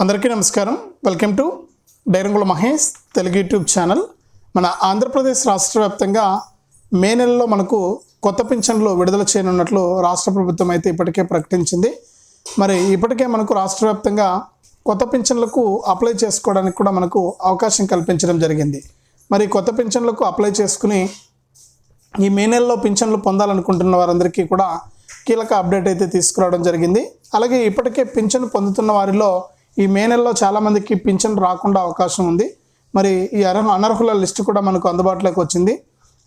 అందరికీ నమస్కారం. Welcome to డైరంగుల Mahesh Telugu YouTube channel. మన ఆంధ్రప్రదేశ్ రాష్ట్ర వ్యాప్తంగా మే నెలలో మనకు కొత్త పింఛన్లు విడుదల చేయనున్నట్లు రాష్ట్ర ప్రభుత్వం అయితే ఇప్పటికే ప్రకటించింది. మరి ఇప్పటికే మనకు రాష్ట్ర వ్యాప్తంగా కొత్త పింఛన్లకు అప్లై చేసుకోవడానికి కూడా మనకు అవకాశం కల్పించడం జరిగింది. మరి కొత్త పింఛన్లకు అప్లై చేసుకుని ఈ మే నెలలో పింఛన్లు పొందాలనుకుంటున్న వారందరికీ కూడా కీలక అప్డేట్ అయితే తీసుకురావడం జరిగింది. అలాగే ఇప్పటికే పింఛన్ పొందుతున్న వారిలో ఈ మే నెలలో చాలామందికి పింఛన్ రాకుండా అవకాశం ఉంది. మరి ఈ అర్హ అనర్హుల లిస్టు కూడా మనకు అందుబాటులోకి వచ్చింది.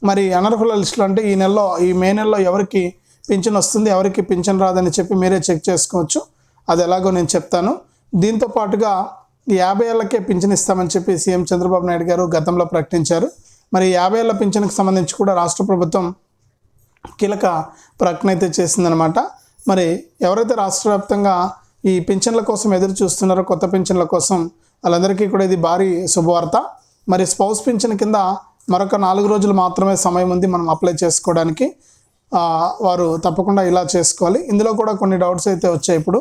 మరి అనర్హుల లిస్టులు అంటే ఈ నెలలో ఈ మే నెలలో ఎవరికి పింఛన్ వస్తుంది ఎవరికి పింఛన్ రాదని చెప్పి మీరే చెక్ చేసుకోవచ్చు. అది ఎలాగో నేను చెప్తాను. దీంతో పాటుగా ఈ యాభై ఏళ్ళకే పింఛన్ ఇస్తామని చెప్పి సీఎం చంద్రబాబు నాయుడు గారు గతంలో ప్రకటించారు. మరి యాభై ఏళ్ళ పింఛన్కి సంబంధించి కూడా రాష్ట్ర ప్రభుత్వం కీలక ప్రకటన అయితే చేసిందనమాట మరి ఎవరైతే రాష్ట్ర వ్యాప్తంగా ఈ పింఛన్ల కోసం ఎదురు చూస్తున్నారు కొత్త పింఛన్ల కోసం. వాళ్ళందరికీ కూడా ఇది భారీ శుభవార్త. మరి స్పౌస్ పింఛన్ కింద మరొక నాలుగు రోజులు మాత్రమే సమయం ఉంది మనం అప్లై చేసుకోవడానికి. వారు తప్పకుండా ఇలా చేసుకోవాలి. ఇందులో కూడా కొన్ని డౌట్స్ అయితే వచ్చాయి ఇప్పుడు.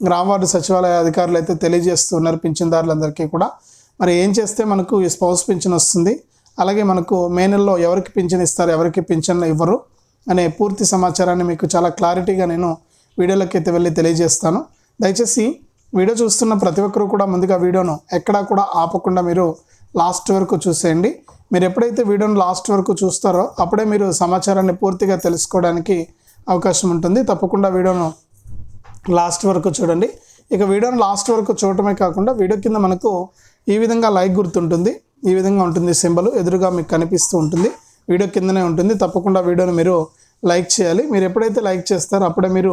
గ్రామ వార్డు సచివాలయ అధికారులు అయితే తెలియజేస్తున్నారు పింఛన్దారులందరికీ కూడా. మరి ఏం చేస్తే మనకు ఈ స్పౌస్ పింఛన్ వస్తుంది? అలాగే మనకు మే నెలలో ఎవరికి పింఛన్ ఇస్తారు ఎవరికి పింఛన్లు ఇవ్వరు? అనే పూర్తి సమాచారాన్ని మీకు చాలా క్లారిటీగా నేను వీడియోలోకి అయితే వెళ్ళి తెలియజేస్తాను. దయచేసి వీడియో చూస్తున్న ప్రతి ఒక్కరూ కూడా ముందుగా వీడియోను ఎక్కడా కూడా ఆపకుండా మీరు లాస్ట్ వరకు చూసేయండి. మీరు ఎప్పుడైతే వీడియోను లాస్ట్ వరకు చూస్తారో అప్పుడే మీరు సమాచారాన్ని పూర్తిగా తెలుసుకోవడానికి అవకాశం ఉంటుంది. తప్పకుండా వీడియోను లాస్ట్ వరకు చూడండి. ఇక వీడియోను లాస్ట్ వరకు చూడటమే కాకుండా వీడియో కింద మనకు ఈ విధంగా లైక్ గుర్తుంటుంది. ఈ విధంగా ఉంటుంది సింబల్. ఎదురుగా మీకు కనిపిస్తూ ఉంటుంది. వీడియో కిందనే ఉంటుంది. తప్పకుండా వీడియోను మీరు లైక్ చేయాలి. మీరు ఎప్పుడైతే లైక్ చేస్తారో అప్పుడే మీరు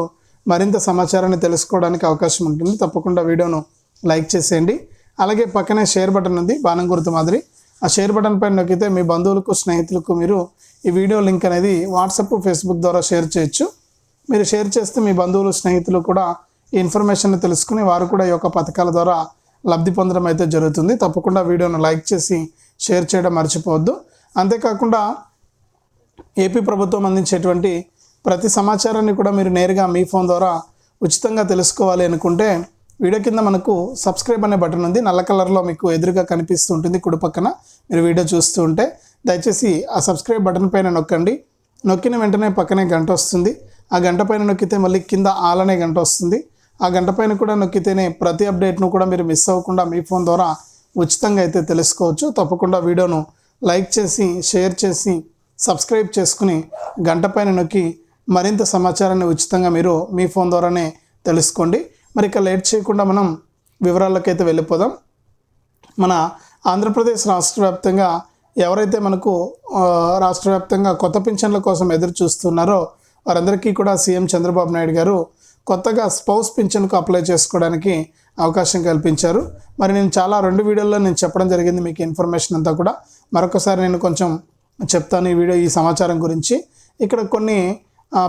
మరింత సమాచారాన్ని తెలుసుకోవడానికి అవకాశం ఉంటుంది. తప్పకుండా వీడియోను లైక్ చేసేయండి. అలాగే పక్కనే షేర్ బటన్ ఉంది బాణం గుర్తు మాదిరి. ఆ షేర్ బటన్ పైన నొక్కితే మీ బంధువులకు స్నేహితులకు మీరు ఈ వీడియో లింక్ అనేది వాట్సాప్ ఫేస్బుక్ ద్వారా షేర్ చేయొచ్చు. మీరు షేర్ చేస్తే మీ బంధువులు స్నేహితులు కూడా ఈ ఇన్ఫర్మేషన్ తెలుసుకుని వారు కూడా ఈ యొక్క పథకాల ద్వారా లబ్ధి పొందడం అయితే జరుగుతుంది. తప్పకుండా వీడియోను లైక్ చేసి షేర్ చేయడం మర్చిపోవద్దు. అంతేకాకుండా ఏపీ ప్రభుత్వం అందించేటువంటి ప్రతి సమాచారాన్ని కూడా మీరు నేరుగా మీ ఫోన్ ద్వారా ఉచితంగా తెలుసుకోవాలి అనుకుంటే వీడియో కింద మనకు సబ్స్క్రైబ్ అనే బటన్ ఉంది. నల్ల కలర్లో మీకు ఎదురుగా కనిపిస్తూ ఉంటుంది కుడి పక్కన. మీరు వీడియో చూస్తూ ఉంటే దయచేసి ఆ సబ్స్క్రైబ్ బటన్ పైన నొక్కండి. నొక్కిన వెంటనే పక్కనే గంట వస్తుంది. ఆ గంట పైన నొక్కితే మళ్ళీ కింద ఆలనే గంట వస్తుంది. ఆ గంట పైన కూడా నొక్కితేనే ప్రతి అప్డేట్ను కూడా మీరు మిస్ అవ్వకుండా మీ ఫోన్ ద్వారా ఉచితంగా అయితే తెలుసుకోవచ్చు. తప్పకుండా వీడియోను లైక్ చేసి షేర్ చేసి సబ్స్క్రైబ్ చేసుకుని గంట పైన నొక్కి మరింత సమాచారాన్ని ఉచితంగా మీరు మీ ఫోన్ ద్వారానే తెలుసుకోండి. మరి ఇక లేట్ చేయకుండా మనం వివరాలకైతే వెళ్ళిపోదాం. మన ఆంధ్రప్రదేశ్ రాష్ట్ర వ్యాప్తంగా ఎవరైతే మనకు రాష్ట్ర వ్యాప్తంగా కొత్త పింఛన్ల కోసం ఎదురు చూస్తున్నారో వారందరికీ కూడా సీఎం చంద్రబాబు నాయుడు గారు కొత్తగా స్పౌస్ పింఛన్కు అప్లై చేసుకోవడానికి అవకాశం కల్పించారు. మరి నేను చాలా రెండు వీడియోల్లో నేను చెప్పడం జరిగింది మీకు ఇన్ఫర్మేషన్ అంతా కూడా. మరొకసారి నేను కొంచెం చెప్తాను ఈ వీడియో ఈ సమాచారం గురించి. ఇక్కడ కొన్ని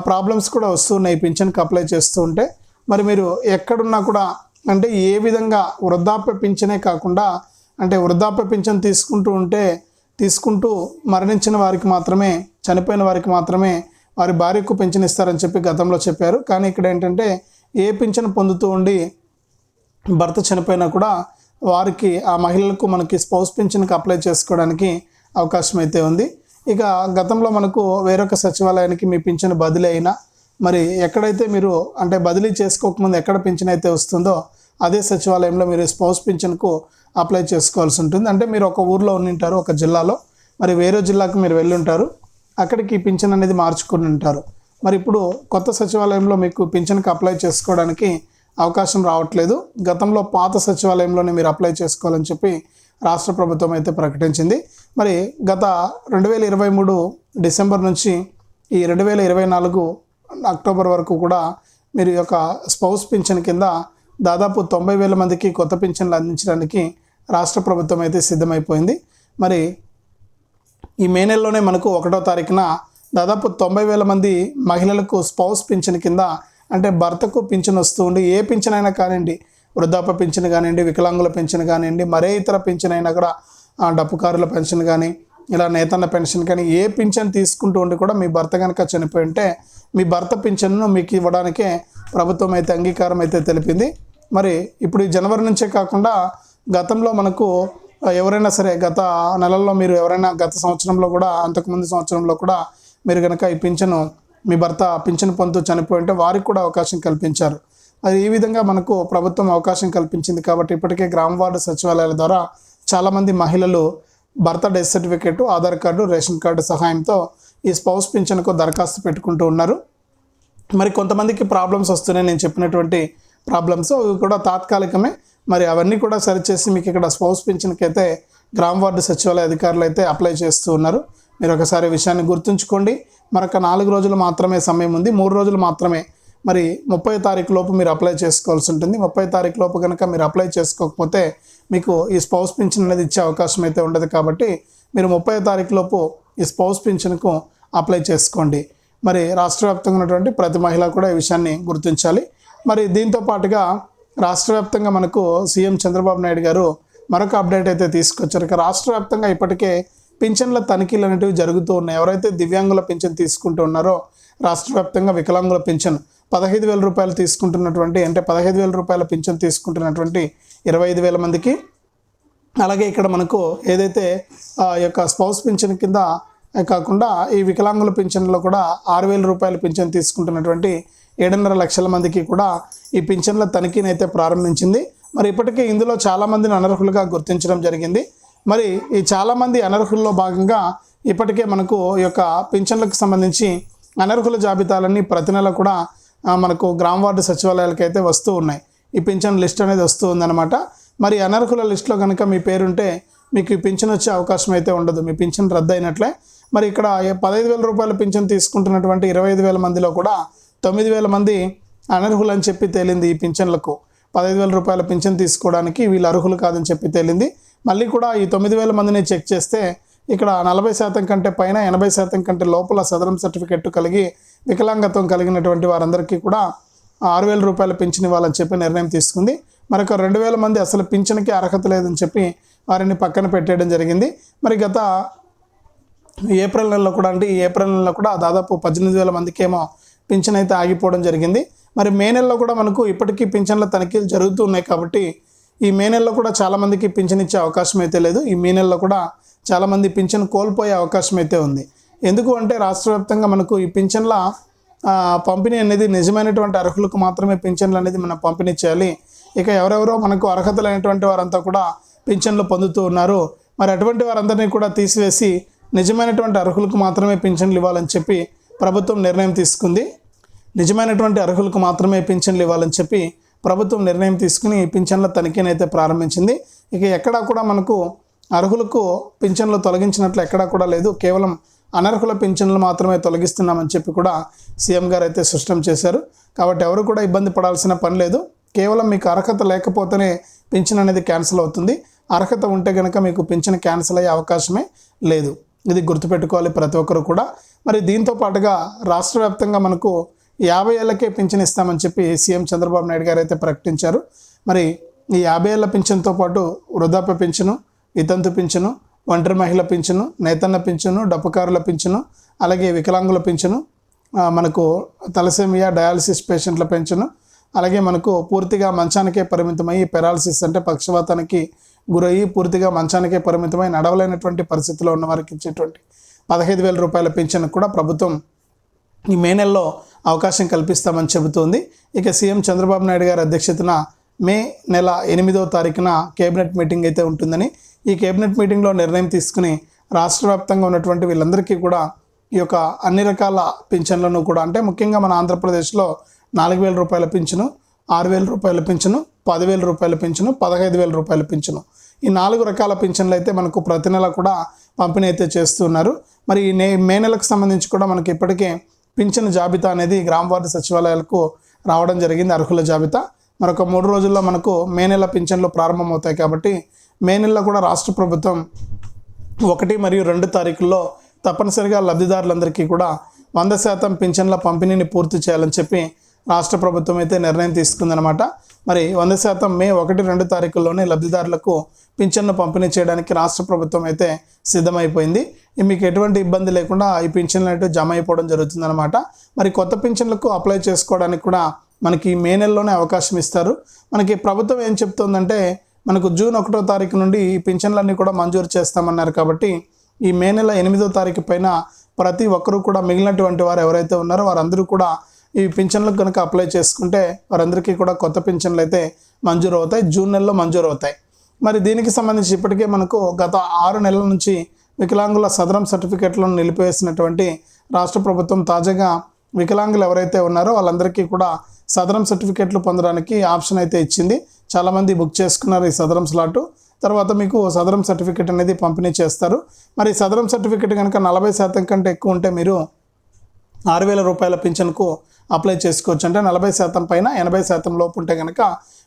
ప్రాబ్లమ్స్ కూడా వస్తున్నాయి. పింఛన్కి అప్లై చేస్తూ ఉంటే మరి మీరు ఎక్కడున్నా కూడా అంటే ఏ విధంగా వృద్ధాప్య పింఛనే కాకుండా అంటే వృద్ధాప్య పింఛన్ తీసుకుంటూ ఉంటే తీసుకుంటూ మరణించిన వారికి మాత్రమే చనిపోయిన వారికి మాత్రమే వారి భార్యకు పింఛన్ ఇస్తారని చెప్పి గతంలో చెప్పారు. కానీ ఇక్కడ ఏంటంటే ఏ పింఛన్ పొందుతూ ఉండి భర్త చనిపోయినా కూడా వారికి ఆ మహిళలకు మనకి స్పౌస్ పింఛన్కి అప్లై చేసుకోవడానికి అవకాశం అయితే ఉంది. ఇక గతంలో మనకు వేరొక సచివాలయానికి మీ పింఛను బదిలీ అయినా మరి ఎక్కడైతే మీరు అంటే బదిలీ చేసుకోకముందు ఎక్కడ పింఛన్ అయితే వస్తుందో అదే సచివాలయంలో మీరు స్పౌస్ పింఛన్కు అప్లై చేసుకోవాల్సి ఉంటుంది. అంటే మీరు ఒక ఊర్లో ఉండింటారు ఒక జిల్లాలో మరి వేరే జిల్లాకు మీరు వెళ్ళి ఉంటారు అక్కడికి పింఛన్ అనేది మార్చుకుని ఉంటారు. మరి ఇప్పుడు కొత్త సచివాలయంలో మీకు పింఛన్కి అప్లై చేసుకోవడానికి అవకాశం రావట్లేదు. గతంలో పాత సచివాలయంలోనే మీరు అప్లై చేసుకోవాలని చెప్పి రాష్ట్ర ప్రభుత్వం అయితే ప్రకటించింది. మరి గత రెండు వేల ఇరవై మూడు డిసెంబర్ నుంచి ఈ రెండు వేల ఇరవై నాలుగు అక్టోబర్ వరకు కూడా మీరు యొక్క స్పౌస్ పింఛన్ కింద దాదాపు తొంభై వేల మందికి కొత్త పింఛన్లు అందించడానికి రాష్ట్ర ప్రభుత్వం అయితే సిద్ధమైపోయింది. మరి ఈ మే నెలలోనే మనకు ఒకటో తారీఖున దాదాపు తొంభై వేల మంది మహిళలకు స్పౌస్ పింఛన్ కింద అంటే భర్తకు పింఛన్ వస్తూ ఉండి ఏ పింఛన్ అయినా కానివ్వండి వృద్ధాప్య పింఛన్ కానివ్వండి వికలాంగుల పింఛన్ కానివ్వండి మరే ఇతర పింఛన్ అయినా కూడా డప్పుకారుల పెన్షన్ కానీ ఇలా నేతన్న పెన్షన్ కానీ ఏ పింఛన్ తీసుకుంటూ ఉండి కూడా మీ భర్త కనుక చనిపోయి ఉంటే మీ భర్త పింఛన్ను మీకు ఇవ్వడానికే ప్రభుత్వం అయితే అంగీకారం అయితే తెలిపింది. మరి ఇప్పుడు ఈ జనవరి నుంచే కాకుండా గతంలో మనకు ఎవరైనా సరే గత నెలల్లో మీరు ఎవరైనా గత సంవత్సరంలో కూడా అంతకుముందు సంవత్సరంలో కూడా మీరు కనుక ఈ పింఛను మీ భర్త పింఛను పొందుతూ చనిపోయి ఉంటే వారికి కూడా అవకాశం కల్పించారు. అది ఈ విధంగా మనకు ప్రభుత్వం అవకాశం కల్పించింది కాబట్టి ఇప్పటికే గ్రామ వార్డు సచివాలయాల ద్వారా చాలామంది మహిళలు భర్త death certificate Aadhaar card ration card సహాయంతో ఈ స్పౌస్ పింఛన్కు దరఖాస్తు పెట్టుకుంటూ ఉన్నారు. మరి కొంతమందికి ప్రాబ్లమ్స్ వస్తున్నాయి నేను చెప్పినటువంటి ప్రాబ్లమ్స్. అవి కూడా తాత్కాలికమే. మరి అవన్నీ కూడా సరిచేసి మీకు ఇక్కడ స్పౌస్ పింఛన్కి అయితే గ్రామ వార్డు సచివాలయ అధికారులు అయితే అప్లై చేస్తూ ఉన్నారు. మీరు ఒకసారి విషయాన్ని గుర్తుంచుకోండి. మరొక నాలుగు రోజులు మాత్రమే సమయం ఉంది. మూడు రోజులు మాత్రమే. మరి ముప్పై తారీఖు లోపు మీరు అప్లై చేసుకోవాల్సి ఉంటుంది. ముప్పై తారీఖు లోపు కనుక మీరు అప్లై చేసుకోకపోతే మీకు ఈ స్పౌస్ పింఛన్ అనేది ఇచ్చే అవకాశం అయితే ఉండదు కాబట్టి మీరు ముప్పై తారీఖు లోపు ఈ స్పౌస్ పింఛన్కు అప్లై చేసుకోండి. మరి రాష్ట్ర వ్యాప్తంగా ఉన్నటువంటి ప్రతి మహిళ కూడా ఈ విషయాన్ని గుర్తించాలి. మరి దీంతో పాటుగా రాష్ట్ర వ్యాప్తంగా మనకు సీఎం చంద్రబాబు నాయుడు గారు మరొక అప్డేట్ అయితే తీసుకొచ్చారు. ఇక రాష్ట్ర వ్యాప్తంగా ఇప్పటికే పింఛన్ల తనిఖీలు అనేటివి జరుగుతూ ఉన్నాయి. ఎవరైతే దివ్యాంగుల పింఛన్ తీసుకుంటూ ఉన్నారో రాష్ట్ర వ్యాప్తంగా వికలాంగుల పింఛన్ పదహైదు వేల రూపాయలు తీసుకుంటున్నటువంటి అంటే పదహైదు వేల రూపాయల పింఛన్ తీసుకుంటున్నటువంటి ఇరవై ఐదు వేల మందికి. అలాగే ఇక్కడ మనకు ఏదైతే ఆ యొక్క స్పౌస్ పింఛన్ కింద కాకుండా ఈ వికలాంగుల పింఛన్లో కూడా ఆరు వేల రూపాయల పింఛన్ తీసుకుంటున్నటువంటి ఏడున్నర లక్షల మందికి కూడా ఈ పింఛన్ల తనిఖీని అయితే ప్రారంభించింది. మరి ఇప్పటికే ఇందులో చాలామందిని అనర్హులుగా గుర్తించడం జరిగింది. మరి ఈ చాలామంది అనర్హుల్లో భాగంగా ఇప్పటికే మనకు ఈ యొక్క పింఛన్లకు సంబంధించి అనర్హుల జాబితాలన్నీ ప్రతి నెల కూడా మనకు గ్రామ వార్డు సచివాలయాలకు అయితే వస్తూ ఉన్నాయి. ఈ పింఛన్ లిస్ట్ అనేది వస్తుందన్నమాట. మరి అనర్హుల లిస్టులో కనుక మీ పేరుంటే మీకు ఈ పింఛన్ వచ్చే అవకాశం అయితే ఉండదు. మీ పింఛన్ రద్దు అయినట్లే మరి ఇక్కడ పదహైదు వేల రూపాయల పింఛన్ తీసుకుంటున్నటువంటి ఇరవై ఐదు వేల మందిలో కూడా తొమ్మిది వేల మంది అనర్హులు అని చెప్పి తేలింది ఈ పింఛన్లకు. పదహైదు వేల రూపాయల పింఛన్ తీసుకోవడానికి వీళ్ళు అర్హులు కాదని చెప్పి తేలింది. మళ్ళీ కూడా ఈ తొమ్మిది వేల మందిని చెక్ చేస్తే ఇక్కడ నలభై శాతం కంటే పైన ఎనభై శాతం కంటే లోపల సదరం సర్టిఫికెట్ కలిగి వికలాంగత్వం కలిగినటువంటి వారందరికీ కూడా ఆరు వేల రూపాయల పింఛన్ ఇవ్వాలని చెప్పి నిర్ణయం తీసుకుంది. మరొక రెండు వేల మంది అసలు పింఛన్కి అర్హత లేదని చెప్పి వారిని పక్కన పెట్టేయడం జరిగింది. మరి గత ఏప్రిల్ నెలలో కూడా అంటే ఈ ఏప్రిల్ నెలలో కూడా దాదాపు పద్దెనిమిది వేల మందికి ఏమో పింఛన్ అయితే ఆగిపోవడం జరిగింది. మరి మే నెలలో కూడా మనకు ఇప్పటికీ పింఛన్ల తనిఖీలు జరుగుతూ ఉన్నాయి కాబట్టి ఈ మే నెలలో కూడా చాలామందికి పింఛన్ ఇచ్చే అవకాశం అయితే లేదు. ఈ మే నెలలో కూడా చాలామంది పింఛన్ కోల్పోయే అవకాశం అయితే ఉంది. ఎందుకు అంటే రాష్ట్ర వ్యాప్తంగా మనకు ఈ పింఛన్ల పంపిణీ అనేది నిజమైనటువంటి అర్హులకు మాత్రమే పింఛన్లు అనేది మనం పంపిణీ చేయాలి ఇక ఎవరెవరో మనకు అర్హతలైనటువంటి వారంతా కూడా పింఛన్లు పొందుతూ ఉన్నారు. మరి అటువంటి వారందరినీ కూడా తీసివేసి నిజమైనటువంటి అర్హులకు మాత్రమే పింఛన్లు ఇవ్వాలని చెప్పి ప్రభుత్వం నిర్ణయం తీసుకుంది. నిజమైనటువంటి అర్హులకు మాత్రమే పింఛన్లు ఇవ్వాలని చెప్పి ప్రభుత్వం నిర్ణయం తీసుకుని పింఛన్ల తనిఖీని అయితే ప్రారంభించింది. ఇక ఎక్కడా కూడా మనకు అర్హులకు పింఛన్లు తొలగించినట్లు ఎక్కడా కూడా లేదు. కేవలం అనర్హుల పింఛన్లు మాత్రమే తొలగిస్తున్నామని చెప్పి కూడా సీఎం గారు అయితే స్పష్టం చేశారు. కాబట్టి ఎవరు కూడా ఇబ్బంది పడాల్సిన పని లేదు. కేవలం మీకు అర్హత లేకపోతేనే పింఛన్ అనేది క్యాన్సిల్ అవుతుంది. అర్హత ఉంటే కనుక మీకు పింఛన్ క్యాన్సిల్ అయ్యే అవకాశమే లేదు. ఇది గుర్తుపెట్టుకోవాలి ప్రతి ఒక్కరు కూడా. మరి దీంతో పాటుగా రాష్ట్ర వ్యాప్తంగా మనకు యాభై ఏళ్ళకే పింఛన్ ఇస్తామని చెప్పి సీఎం చంద్రబాబు నాయుడు గారు అయితే ప్రకటించారు. మరి ఈ యాభై ఏళ్ళ పింఛన్తో పాటు వృద్ధాప్య పింఛను వితంతు పింఛను ఒంటరి మహిళ పింఛను నేతన్న పింఛను డప్పుకారుల పింఛను అలాగే వికలాంగుల పింఛను మనకు తలసేమియా డయాలసిస్ పేషెంట్ల పెన్షన్ అలాగే మనకు పూర్తిగా మంచానికే పరిమితమై పెరాలసిస్ అంటే పక్షవాతానికి గురయ్యి పూర్తిగా మంచానికే పరిమితమై నడవలేనటువంటి పరిస్థితిలో ఉన్న వారికి ఇచ్చేటువంటి పదహైదు వేల రూపాయల పెన్షన్ కూడా ప్రభుత్వం ఈ మే నెలలో అవకాశం కల్పిస్తామని చెబుతోంది. ఇక సీఎం చంద్రబాబు నాయుడు గారి అధ్యక్షతన మే నెల ఎనిమిదవ తారీఖున కేబినెట్ మీటింగ్ అయితే ఉంటుందని ఈ కేబినెట్ మీటింగ్లో నిర్ణయం తీసుకుని రాష్ట్ర వ్యాప్తంగా ఉన్నటువంటి వీళ్ళందరికీ కూడా ఈ యొక్క అన్ని రకాల పింఛన్లను కూడా అంటే ముఖ్యంగా మన ఆంధ్రప్రదేశ్లో నాలుగు వేల రూపాయల పింఛను ఆరు వేల రూపాయల పింఛను పదివేల రూపాయల పింఛను పదహైదు వేల రూపాయల పింఛను. ఈ నాలుగు రకాల పింఛన్లు అయితే మనకు ప్రతి నెల కూడా పంపిణీ అయితే చేస్తున్నారు మరి నే మే నెలకు సంబంధించి కూడా మనకి ఇప్పటికే పింఛన్ జాబితా అనేది గ్రామ వార్డు సచివాలయాలకు రావడం జరిగింది అర్హుల జాబితా. మరొక మూడు రోజుల్లో మనకు మే నెల పింఛన్లు ప్రారంభమవుతాయి కాబట్టి మే నెలలో కూడా రాష్ట్ర ప్రభుత్వం ఒకటి మరియు రెండు తారీఖుల్లో తప్పనిసరిగా లబ్ధిదారులందరికీ కూడా వంద శాతం పింఛన్ల పంపిణీని పూర్తి చేయాలని చెప్పి రాష్ట్ర ప్రభుత్వం అయితే నిర్ణయం తీసుకుందనమాట మరి వంద శాతం మే ఒకటి రెండు తారీఖుల్లోనే లబ్ధిదారులకు పింఛన్ను పంపిణీ చేయడానికి రాష్ట్ర ప్రభుత్వం అయితే సిద్ధమైపోయింది. మీకు ఎటువంటి ఇబ్బంది లేకుండా ఈ పింఛన్లు అనేవి జమ అయిపోవడం జరుగుతుందన్నమాట. మరి కొత్త పింఛన్లకు అప్లై చేసుకోవడానికి కూడా మనకి మే నెలలోనే అవకాశం ఇస్తారు. మనకి ప్రభుత్వం ఏం చెప్తుందంటే మనకు జూన్ ఒకటో తారీఖు నుండి ఈ పింఛన్లన్నీ కూడా మంజూరు చేస్తామన్నారు కాబట్టి ఈ మే నెల ఎనిమిదో తారీఖు పైన ప్రతి ఒక్కరూ కూడా మిగిలినటువంటి వారు ఎవరైతే ఉన్నారో వారందరూ కూడా ఈ పింఛన్లకు కనుక అప్లై చేసుకుంటే వారందరికీ కూడా కొత్త పింఛన్లు అయితే మంజూరు అవుతాయి జూన్ నెలలో మంజూరు అవుతాయి. మరి దీనికి సంబంధించి ఇప్పటికే మనకు గత ఆరు నెలల నుంచి వికలాంగుల సదరం సర్టిఫికెట్లను నిలిపివేసినటువంటి రాష్ట్ర ప్రభుత్వం తాజాగా వికలాంగులు ఎవరైతే ఉన్నారో వాళ్ళందరికీ కూడా సదరం సర్టిఫికెట్లు పొందడానికి ఆప్షన్ అయితే ఇచ్చింది. చాలామంది బుక్ చేసుకున్నారు ఈ సదరం స్లాటు. తర్వాత మీకు సదరం సర్టిఫికెట్ అనేది పంపిణీ చేస్తారు. మరి సదరం సర్టిఫికెట్ కనుక నలభై శాతం కంటే ఎక్కువ ఉంటే మీరు ఆరు వేల రూపాయల పింఛన్కు అప్లై చేసుకోవచ్చు. అంటే నలభై శాతం పైన ఎనభై శాతం లోపు ఉంటే కనుక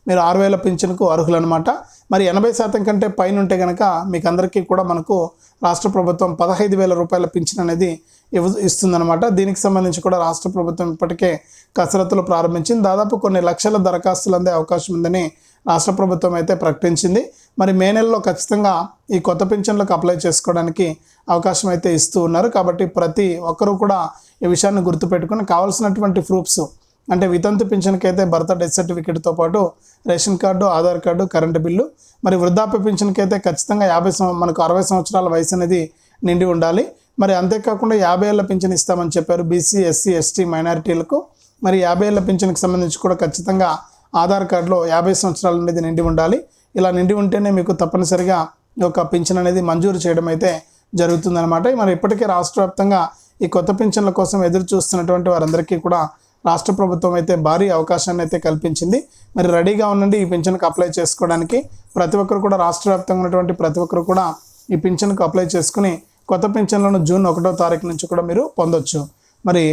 మీరు ఆరు వేల పింఛన్కు అర్హులనమాట మరి ఎనభై శాతం కంటే పైన ఉంటే కనుక మీకు అందరికీ కూడా మనకు రాష్ట్ర ప్రభుత్వం పదహైదు వేల రూపాయల పింఛన్ అనేది ఇవ్వ ఇస్తుందన్నమాట. దీనికి సంబంధించి కూడా రాష్ట్ర ప్రభుత్వం ఇప్పటికే కసరత్తులు ప్రారంభించింది. దాదాపు కొన్ని లక్షల దరఖాస్తులు అందే అవకాశం ఉందని రాష్ట్ర ప్రభుత్వం అయితే ప్రకటించింది. మరి మే నెలలో ఖచ్చితంగా ఈ కొత్త పింఛన్లకు అప్లై చేసుకోవడానికి అవకాశం అయితే ఇస్తూ ఉన్నారు. కాబట్టి ప్రతి ఒక్కరూ కూడా ఈ విషయాన్ని గుర్తుపెట్టుకుని కావాల్సినటువంటి ప్రూఫ్స్ అంటే వితంతు పింఛన్కి అయితే భర్త డెత్ సర్టిఫికేట్తో పాటు ration card Aadhaar card current bill మరి వృద్ధాప్య పింఛన్కి అయితే ఖచ్చితంగా యాభై మనకు అరవై సంవత్సరాల వయసు అనేది నిండి ఉండాలి. మరి అంతేకాకుండా యాభై ఏళ్ళ పింఛన్ ఇస్తామని చెప్పారు బీసీ ఎస్సీ ఎస్టీ మైనారిటీలకు. మరి యాభై ఏళ్ళ పింఛన్కి సంబంధించి కూడా ఖచ్చితంగా ఆధార్ కార్డులో యాభై సంవత్సరాలు అనేది నిండి ఉండాలి. ఇలా నిండి ఉంటేనే మీకు తప్పనిసరిగా ఒక పింఛన్ అనేది మంజూరు చేయడం అయితే జరుగుతుందన్నమాట. మరి ఇప్పటికే రాష్ట్ర వ్యాప్తంగా ఈ కొత్త పింఛన్ల కోసం ఎదురు చూస్తున్నటువంటి వారందరికీ కూడా రాష్ట్ర ప్రభుత్వం అయితే భారీ అవకాశాన్ని అయితే కల్పించింది. మరి రెడీగా ఉండండి ఈ పింఛన్కు అప్లై చేసుకోవడానికి. ప్రతి ఒక్కరు కూడా రాష్ట్ర వ్యాప్తంగా ఉన్నటువంటి ప్రతి ఒక్కరు కూడా ఈ పింఛన్కు అప్లై చేసుకుని కొత్త పింఛన్లను జూన్ ఒకటో తారీఖు నుంచి కూడా మీరు పొందొచ్చు. మరి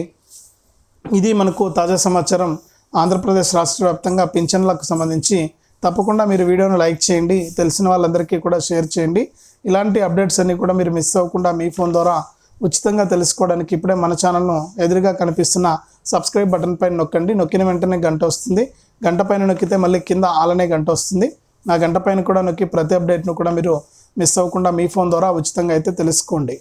ఇది మనకు తాజా సమాచారం. ఆంధ్రప్రదేశ్ రాష్ట్ర వ్యాప్తంగా పింఛన్లకు సంబంధించి తప్పకుండా మీరు వీడియోను లైక్ చేయండి. తెలిసిన వాళ్ళందరికీ కూడా షేర్ చేయండి. ఇలాంటి అప్డేట్స్ అన్నీ కూడా మీరు మిస్ అవ్వకుండా మీ ఫోన్ ద్వారా ఉచితంగా తెలుసుకోవడానికి ఇప్పుడే మన ఛానల్ను ఎదురుగా కనిపిస్తున్న సబ్స్క్రైబ్ బటన్ పైన నొక్కండి. నొక్కిన వెంటనే గంట వస్తుంది. గంట పైన నొక్కితే మళ్ళీ కింద ఆలనే గంట వస్తుంది. ఆ గంట పైన కూడా నొక్కి ప్రతి అప్డేట్ను కూడా మీరు మిస్ అవ్వకుండా మీ ఫోన్ ద్వారా ఉచితంగా అయితే తెలుసుకోండి.